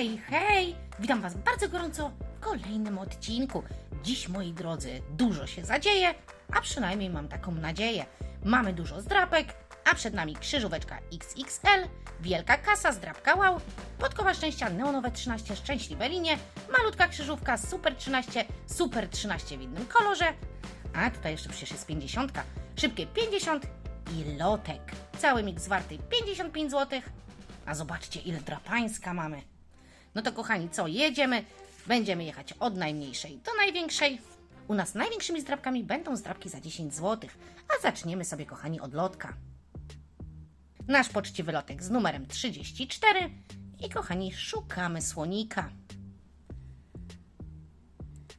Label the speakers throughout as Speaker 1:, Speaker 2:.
Speaker 1: Hej, hej! Witam Was bardzo gorąco w kolejnym odcinku. Dziś, moi drodzy, dużo się zadzieje, a przynajmniej mam taką nadzieję. Mamy dużo zdrapek, a przed nami krzyżóweczka XXL, wielka kasa zdrapka wow, podkowa szczęścia neonowe 13 szczęśliwe linie, malutka krzyżówka super 13, super 13 w innym kolorze, a tutaj jeszcze przecież jest 50, szybkie 50 i lotek. Cały mix warty 55 zł. A zobaczcie, ile drapańska mamy. No to kochani, co? Jedziemy. Będziemy jechać od najmniejszej do największej. U nas największymi zdrabkami będą zdrabki za 10 zł. A zaczniemy sobie, kochani, od lotka. Nasz poczciwy lotek z numerem 34. I kochani, szukamy słonika.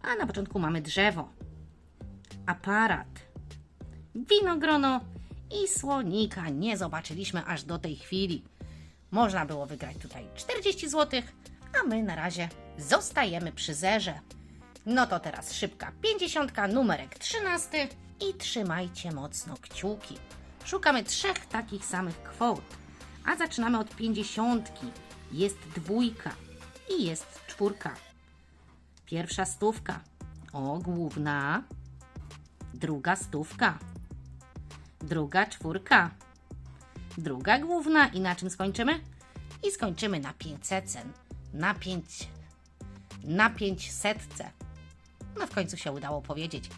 Speaker 1: A na początku mamy drzewo, aparat, winogrono i słonika. Nie zobaczyliśmy aż do tej chwili. Można było wygrać tutaj 40 zł, a my na razie zostajemy przy zerze. No to teraz szybka 50, numerek 13 i trzymajcie mocno kciuki. Szukamy trzech takich samych kwot, a zaczynamy od 50. Jest dwójka i jest czwórka. Pierwsza stówka. O, główna. Druga stówka. Druga czwórka. Druga główna i na czym skończymy? I skończymy na 500 cen. Na 5 na 500. No w końcu się udało powiedzieć.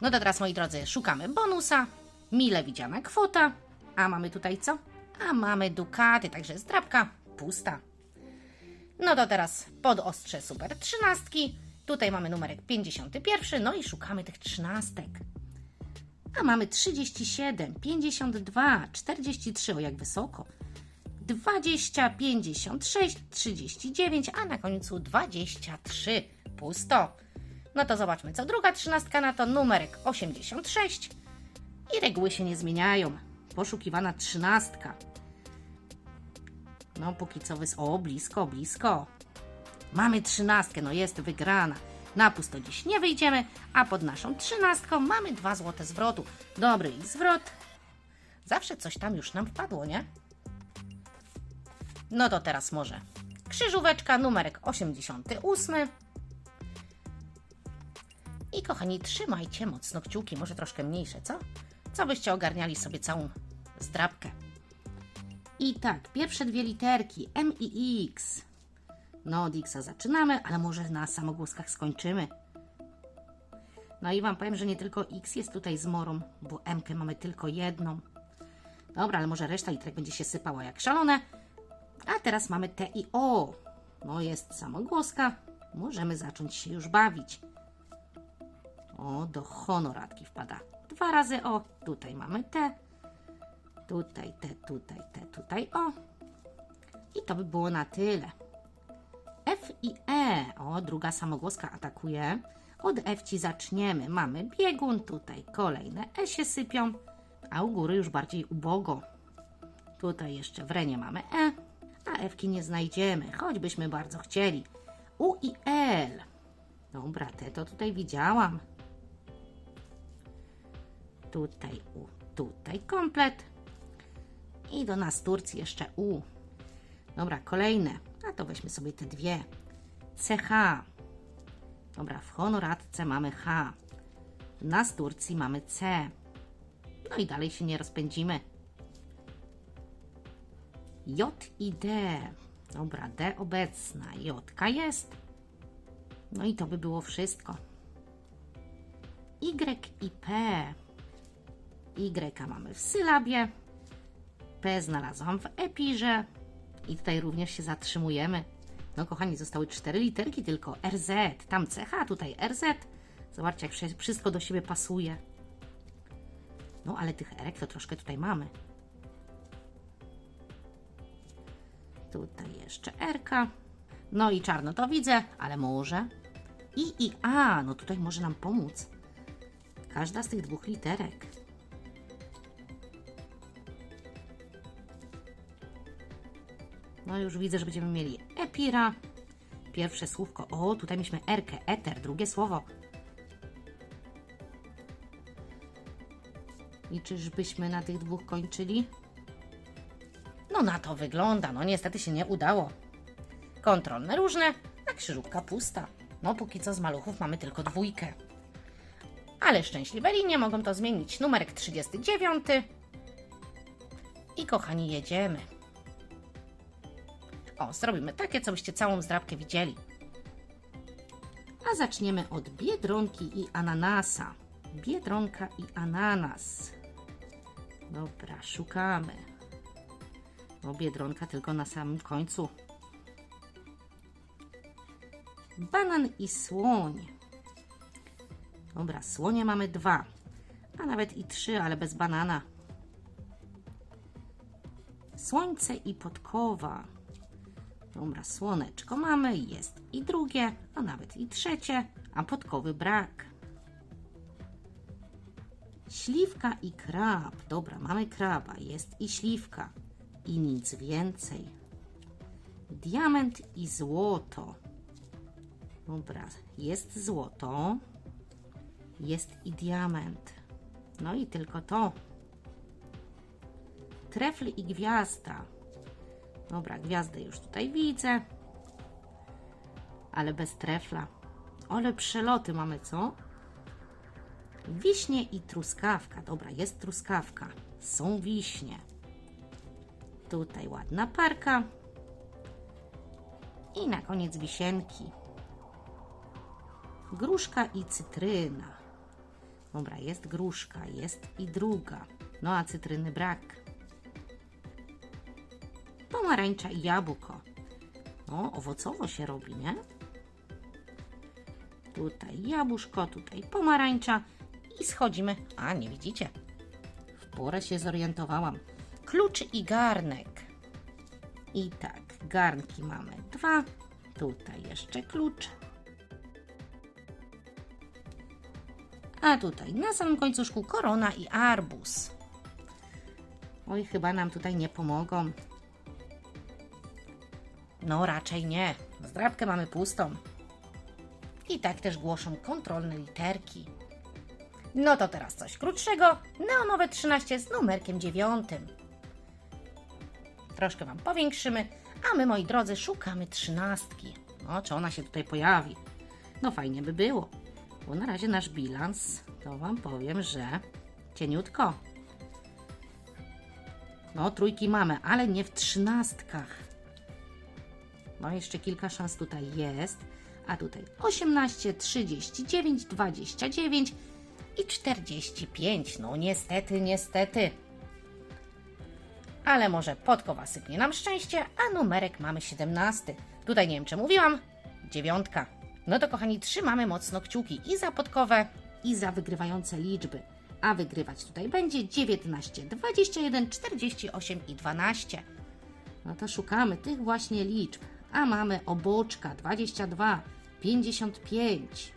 Speaker 1: No to teraz moi drodzy, szukamy bonusa. Mile widziana kwota. A mamy tutaj co? A mamy dukaty, także zdrabka pusta. No to teraz pod ostrze super trzynastki. Tutaj mamy numerek 51, no i szukamy tych trzynastek. A mamy 37, 52, 43, o jak wysoko. 20, 56, 39, a na końcu 23. Pusto. No to zobaczmy, co druga trzynastka na to numerek 86. I reguły się nie zmieniają. Poszukiwana trzynastka. No póki co wys... O, blisko, blisko. Mamy trzynastkę, no jest wygrana. Na pusto dziś nie wyjdziemy, a pod naszą trzynastką mamy dwa złote zwrotu. Dobry ich zwrot. Zawsze coś tam już nam wpadło, nie? No to teraz może krzyżóweczka, numerek 88. I kochani, trzymajcie mocno kciuki, może troszkę mniejsze, co? Co byście ogarniali sobie całą zdrabkę? I tak, pierwsze dwie literki M i X. No, od X zaczynamy, ale może na samogłoskach skończymy. No i Wam powiem, że nie tylko X jest tutaj z morą, bo M mamy tylko jedną. Dobra, ale może reszta literek będzie się sypała jak szalone. A teraz mamy T i O. No jest samogłoska. Możemy zacząć się już bawić. O, do honoratki wpada. Dwa razy O. Tutaj mamy T. Tutaj T, tutaj T, tutaj O. I to by było na tyle. F i E. O, druga samogłoska atakuje. Od F ci zaczniemy. Mamy biegun, tutaj kolejne E się sypią, a u góry już bardziej ubogo. Tutaj jeszcze w Renie mamy E, Fki nie znajdziemy, choćbyśmy bardzo chcieli. U i L. Dobra, te to tutaj widziałam. Tutaj U, tutaj komplet. I do nas Turcji jeszcze U. Dobra, kolejne. A to weźmy sobie te dwie. CH. Dobra, w honoratce mamy H. Na Turcji mamy C. No i dalej się nie rozpędzimy. J i D. Dobra, D obecna. J jest. No i to by było wszystko. Y i P. Y mamy w sylabie. P znalazłam w epirze. I tutaj również się zatrzymujemy. No kochani, zostały cztery literki tylko. RZ, tam CH, tutaj RZ. Zobaczcie, jak wszy- wszystko do siebie pasuje. No, ale tych erek to troszkę tutaj mamy. Tutaj jeszcze Rka. No i czarno to widzę, ale może. I i A, no tutaj może nam pomóc. Każda z tych dwóch literek. No już widzę, że będziemy mieli Epira. Pierwsze słówko. O, tutaj mieliśmy Erkę, Eter, drugie słowo. I czyżbyśmy na tych dwóch kończyli? No na to wygląda. No niestety się nie udało. Kontrolne różne, a krzyżówka pusta. No póki co z maluchów mamy tylko dwójkę. Ale szczęśliwe linie mogą to zmienić. Numerek 39. I kochani, jedziemy. O, zrobimy takie, co byście całą zdrabkę widzieli. A zaczniemy od biedronki i ananasa. Biedronka i ananas. Dobra, szukamy. No, biedronka tylko na samym końcu. Banan i słoń. Dobra, słonie mamy dwa, a nawet i trzy, ale bez banana. Słońce i podkowa. Dobra, słoneczko mamy, jest i drugie, a nawet i trzecie, a podkowy brak. Śliwka i krab. Dobra, mamy kraba, jest i śliwka. I nic więcej. Diament i złoto. Dobra, jest złoto. Jest i diament. No i tylko to. Trefl i gwiazda. Dobra, gwiazdę już tutaj widzę. Ale bez trefla. Ale przeloty mamy, co? Wiśnie i truskawka. Dobra, jest truskawka. Są wiśnie. Tutaj ładna parka. I na koniec wisienki. Gruszka i cytryna. Dobra, jest gruszka, jest i druga. No a cytryny brak. Pomarańcza i jabłko. No, owocowo się robi, nie? Tutaj jabłuszko, tutaj pomarańcza i schodzimy. A, nie widzicie? W porę się zorientowałam. Klucz i garnek. I tak, garnki mamy dwa. Tutaj jeszcze klucz. A tutaj na samym końcuszku korona i arbuz. Oj, chyba nam tutaj nie pomogą. No, raczej nie. Zdrabkę mamy pustą. I tak też głoszą kontrolne literki. No to teraz coś krótszego. Neonowe 13 z numerkiem 9. Troszkę Wam powiększymy, a my, moi drodzy, szukamy trzynastki. No, czy ona się tutaj pojawi? No, fajnie by było. Bo na razie nasz bilans, to Wam powiem, że cieniutko. No, trójki mamy, ale nie w trzynastkach. No, jeszcze kilka szans tutaj jest. A tutaj 18, 39, 29 i 45. No, niestety, niestety. Ale może podkowa sypnie nam szczęście, a numerek mamy 17. Tutaj nie wiem, czy mówiłam. Dziewiątka. No to kochani, trzymamy mocno kciuki i za podkowę, i za wygrywające liczby. A wygrywać tutaj będzie 19, 21, 48 i 12. No to szukamy tych właśnie liczb. A mamy oboczka 22, 55,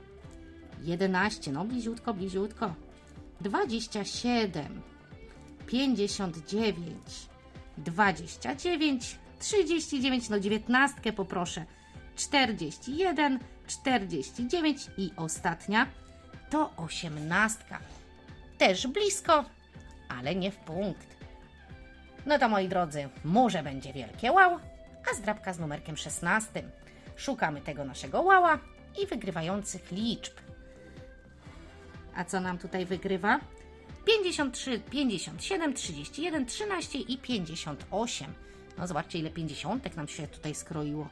Speaker 1: 11, no bliziutko, bliziutko. 27, 59, 29, 39, no 19 poproszę. 41, 49 i ostatnia to 18. Też blisko, ale nie w punkt. No to moi drodzy, może będzie wielkie wow, a zdrabka z numerkiem 16. Szukamy tego naszego wała i wygrywających liczb. A co nam tutaj wygrywa? 53, 57, 31, 13 i 58. No zobaczcie, ile pięćdziesiątek nam się tutaj skroiło.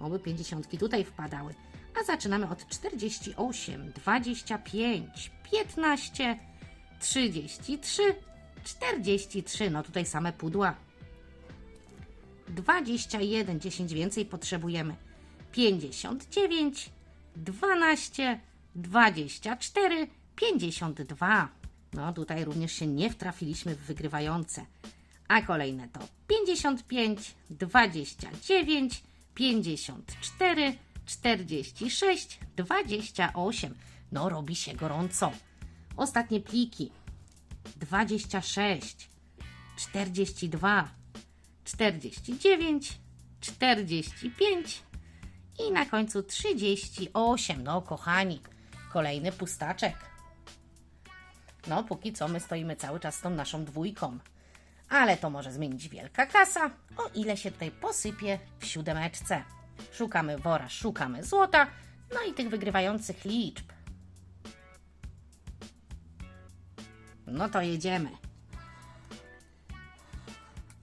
Speaker 1: Oby pięćdziesiątki tutaj wpadały. A zaczynamy od 48, 25, 15, 33, 43. No tutaj same pudła. 21, 10 więcej potrzebujemy. 59, 12, 24, 52. No tutaj również się nie wtrafiliśmy w wygrywające. A kolejne to 55, 29, 54, 46, 28. No robi się gorąco. Ostatnie pliki. 26, 42, 49, 45 i na końcu 38. No kochani, kolejny pustaczek. No, póki co my stoimy cały czas z tą naszą dwójką. Ale to może zmienić wielka kasa, o ile się tutaj posypie w siódemeczce. Szukamy wora, szukamy złota, no i tych wygrywających liczb. No to jedziemy.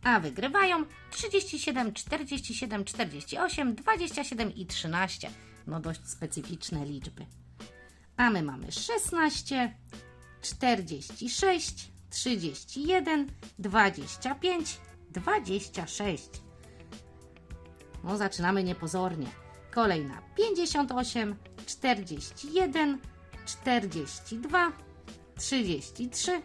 Speaker 1: A wygrywają 37, 47, 48, 27 i 13. No dość specyficzne liczby. A my mamy 16, 46, 31, 25, 26. No zaczynamy niepozornie. Kolejna 58, 41, 42, 33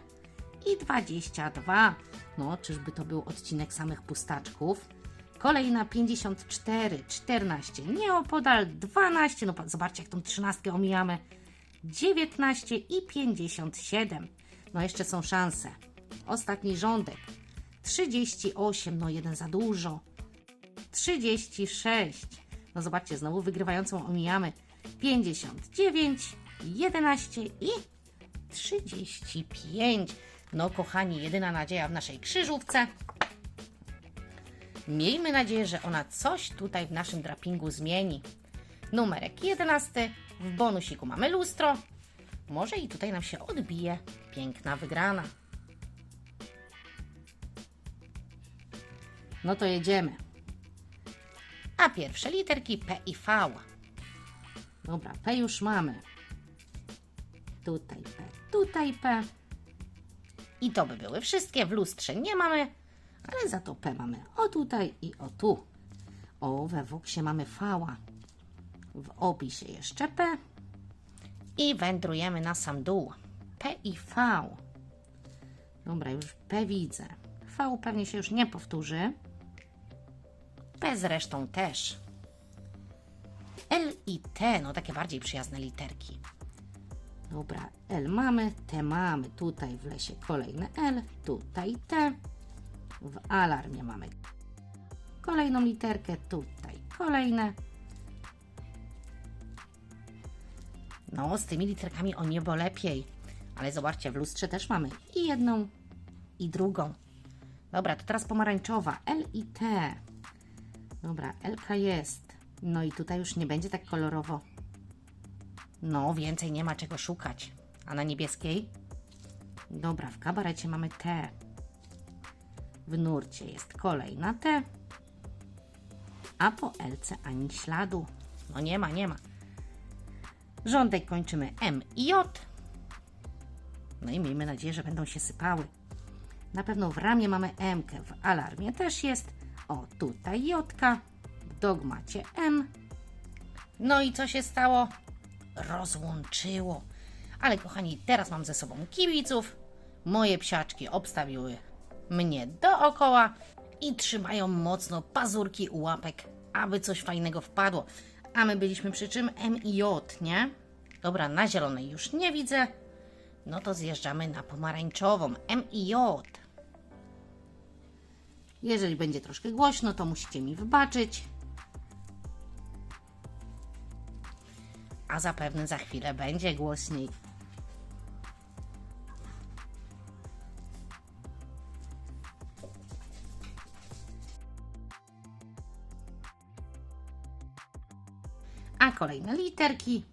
Speaker 1: i 22. No, czyżby to był odcinek samych pustaczków? Kolejna 54, 14, nieopodal 12. No, zobaczcie, jak tą 13 omijamy. 19 i 57. No, jeszcze są szanse. Ostatni rządek. 38, no jeden za dużo. 36. No zobaczcie, znowu wygrywającą omijamy. 59, 11 i 35. No kochani, jedyna nadzieja w naszej krzyżówce. Miejmy nadzieję, że ona coś tutaj w naszym drapingu zmieni. Numerek 11. W bonusiku mamy lustro. Może i tutaj nam się odbije. Piękna wygrana. No to jedziemy. A pierwsze literki P i V. Dobra, P już mamy. Tutaj P, tutaj P. I to by były wszystkie. W lustrze nie mamy, ale za to P mamy o tutaj i o tu. O, we woksie mamy V. W opisie jeszcze P. I wędrujemy na sam dół. P i V. Dobra, już P widzę. V pewnie się już nie powtórzy. P zresztą też. L i T, no takie bardziej przyjazne literki. Dobra, L mamy, T mamy. Tutaj w lesie kolejne L, tutaj T. W alarmie mamy kolejną literkę, tutaj kolejne. No, z tymi literkami o niebo lepiej. Ale zobaczcie, w lustrze też mamy i jedną, i drugą. Dobra, to teraz pomarańczowa. L i T. Dobra, Elka jest. No i tutaj już nie będzie tak kolorowo. No, więcej nie ma czego szukać. A na niebieskiej? Dobra, w kabarecie mamy T. W nurcie jest kolejna T. A po Lce ani śladu. No nie ma, nie ma. Rządek kończymy M i J. No i miejmy nadzieję, że będą się sypały. Na pewno w ramie mamy M, w alarmie też jest. O, tutaj J, w dogmacie M. No i co się stało? Rozłączyło. Ale kochani, teraz mam ze sobą kibiców. Moje psiaczki obstawiły mnie dookoła i trzymają mocno pazurki u łapek, aby coś fajnego wpadło. A my byliśmy przy czym M i J, nie? Dobra, na zielonej już nie widzę. No to zjeżdżamy na pomarańczową. M i J. Jeżeli będzie troszkę głośno, to musicie mi wybaczyć. A zapewne za chwilę będzie głośniej. A kolejne literki.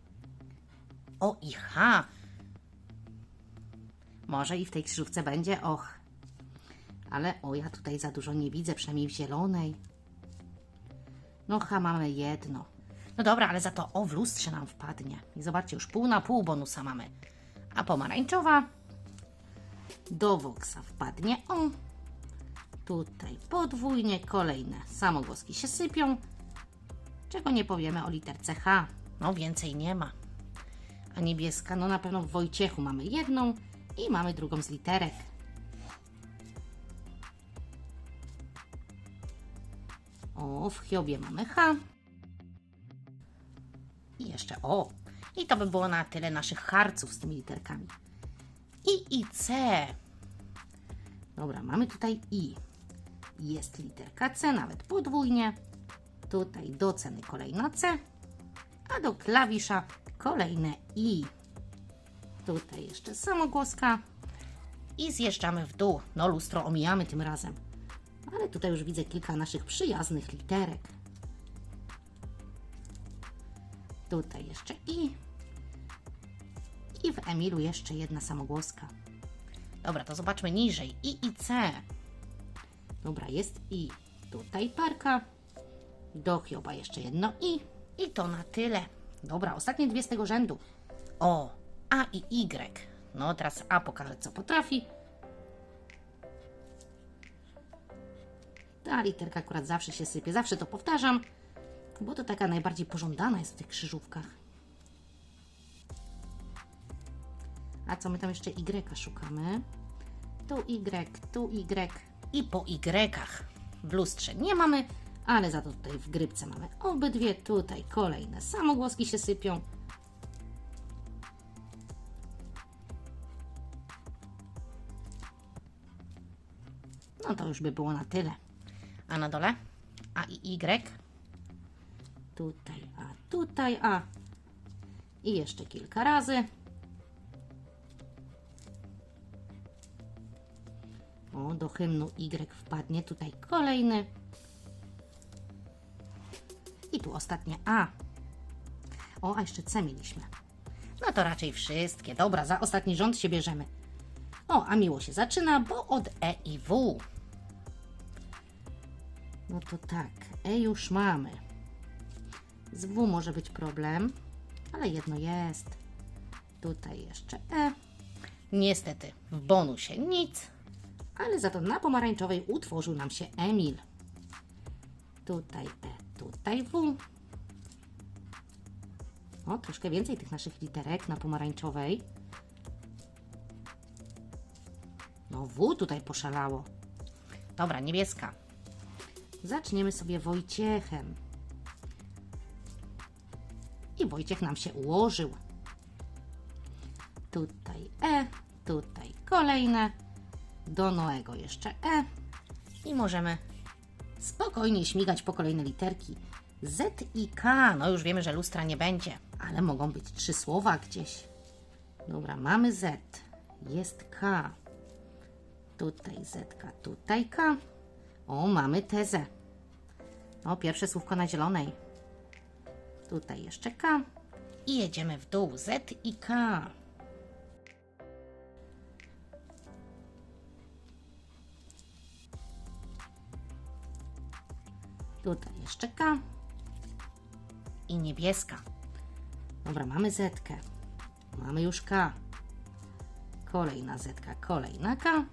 Speaker 1: O i H. Może i w tej krzyżówce będzie och. Ale o, ja tutaj za dużo nie widzę, przynajmniej w zielonej. No H mamy jedno. No dobra, ale za to o w lustrze nam wpadnie. I zobaczcie, już pół na pół bonusa mamy. A pomarańczowa do Voxa wpadnie o. Tutaj podwójnie kolejne samogłoski się sypią. Czego nie powiemy o literce H. No więcej nie ma. A niebieska, no na pewno w Wojciechu mamy jedną i mamy drugą z literek. O, w Hiobie mamy H. I jeszcze O. I to by było na tyle naszych harców z tymi literkami. I i C. Dobra, mamy tutaj I. Jest literka C, nawet podwójnie. Tutaj do ceny kolejna C, a do klawisza kolejne I. Tutaj jeszcze samogłoska i zjeżdżamy w dół. No, lustro omijamy tym razem. Ale tutaj już widzę kilka naszych przyjaznych literek. Tutaj jeszcze I. I w Emilu jeszcze jedna samogłoska. Dobra, to zobaczmy niżej. I i C. Dobra, jest I. Tutaj parka. Do Hioba jeszcze jedno I. I to na tyle. Dobra, ostatnie dwie z tego rzędu. O, A i Y. No, teraz A pokaże, co potrafi. Ta literka akurat zawsze się sypie, zawsze to powtarzam, bo to taka najbardziej pożądana jest w tych krzyżówkach. A co my tam jeszcze Y szukamy? Tu Y, tu Y i po Y w lustrze nie mamy, ale za to tutaj w grypce mamy obydwie. Tutaj kolejne samogłoski się sypią. No to już by było na tyle. A na dole? A i Y. Tutaj A, tutaj A. I jeszcze kilka razy. O, do hymnu Y wpadnie tutaj kolejny. I tu ostatnie A. O, a jeszcze C mieliśmy. No to raczej wszystkie. Dobra, za ostatni rząd się bierzemy. O, a miło się zaczyna, bo od E i W. No to tak, E już mamy. Z W może być problem, ale jedno jest. Tutaj jeszcze E. Niestety, w bonusie nic, ale za to na pomarańczowej utworzył nam się Emil. Tutaj E, tutaj W. O, troszkę więcej tych naszych literek na pomarańczowej. No, W tutaj poszalało. Dobra, niebieska. Zaczniemy sobie Wojciechem. I Wojciech nam się ułożył. Tutaj E, tutaj kolejne. Do Noego jeszcze E. I możemy spokojnie śmigać po kolejne literki. Z i K. No już wiemy, że lustra nie będzie, ale mogą być trzy słowa gdzieś. Dobra, mamy Z. Jest K. Tutaj Z, tutaj K. O, mamy tezę. O, pierwsze słówko na zielonej. Tutaj jeszcze K. I jedziemy w dół. Z i K. Tutaj jeszcze K. I niebieska. Dobra, mamy Z. -kę. Mamy już K. Kolejna Z, kolejna K.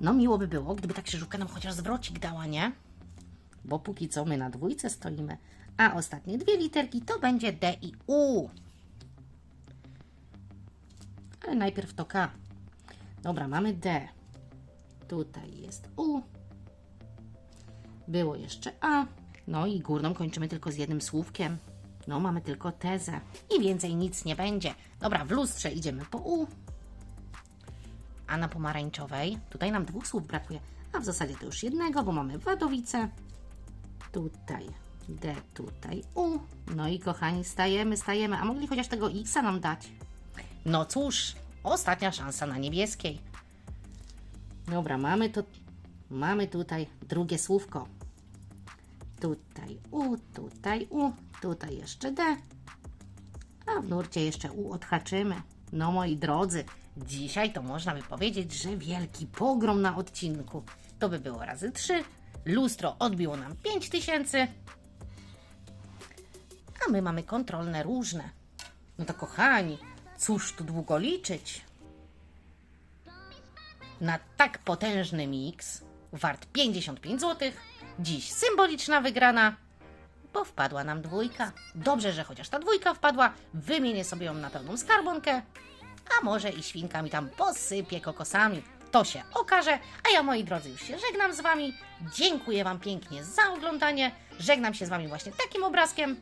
Speaker 1: No miło by było, gdyby ta krzyżówka nam chociaż zwrocik dała, nie? Bo póki co my na dwójce stoimy, a ostatnie dwie literki to będzie D i U. Ale najpierw to K. Dobra, mamy D. Tutaj jest U. Było jeszcze A. No i górną kończymy tylko z jednym słówkiem. No, mamy tylko tezę. I więcej nic nie będzie. Dobra, w lustrze idziemy po U. A na pomarańczowej, tutaj nam dwóch słów brakuje, a w zasadzie to już jednego, bo mamy Wadowice. Tutaj D, tutaj U. No i kochani, stajemy, stajemy. A mogli chociaż tego X nam dać? No cóż, ostatnia szansa na niebieskiej. Dobra, mamy to, mamy tutaj drugie słówko. Tutaj U, tutaj U, tutaj jeszcze D. A w nurcie jeszcze U odhaczymy. No moi drodzy, dzisiaj to można by powiedzieć, że wielki pogrom na odcinku. To by było razy trzy. Lustro odbiło nam 5000. A my mamy kontrolne różne. No to kochani, cóż tu długo liczyć? Na tak potężny miks, wart 55 zł, dziś symboliczna wygrana, bo wpadła nam dwójka. Dobrze, że chociaż ta dwójka wpadła, wymienię sobie ją na pełną skarbonkę, a może i świnka mi tam posypie kokosami. To się okaże, a ja moi drodzy już się żegnam z Wami. Dziękuję Wam pięknie za oglądanie. Żegnam się z Wami właśnie takim obrazkiem,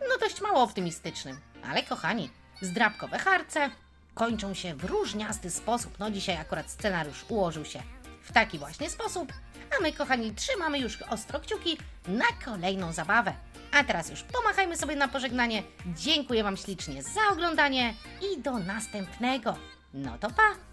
Speaker 1: no dość mało optymistycznym. Ale kochani, zdrabkowe harce kończą się w różniasty sposób. No dzisiaj akurat scenariusz ułożył się w taki właśnie sposób. A my, kochani, trzymamy już ostro kciuki na kolejną zabawę. A teraz już pomachajmy sobie na pożegnanie. Dziękuję Wam ślicznie za oglądanie i do następnego. No to pa!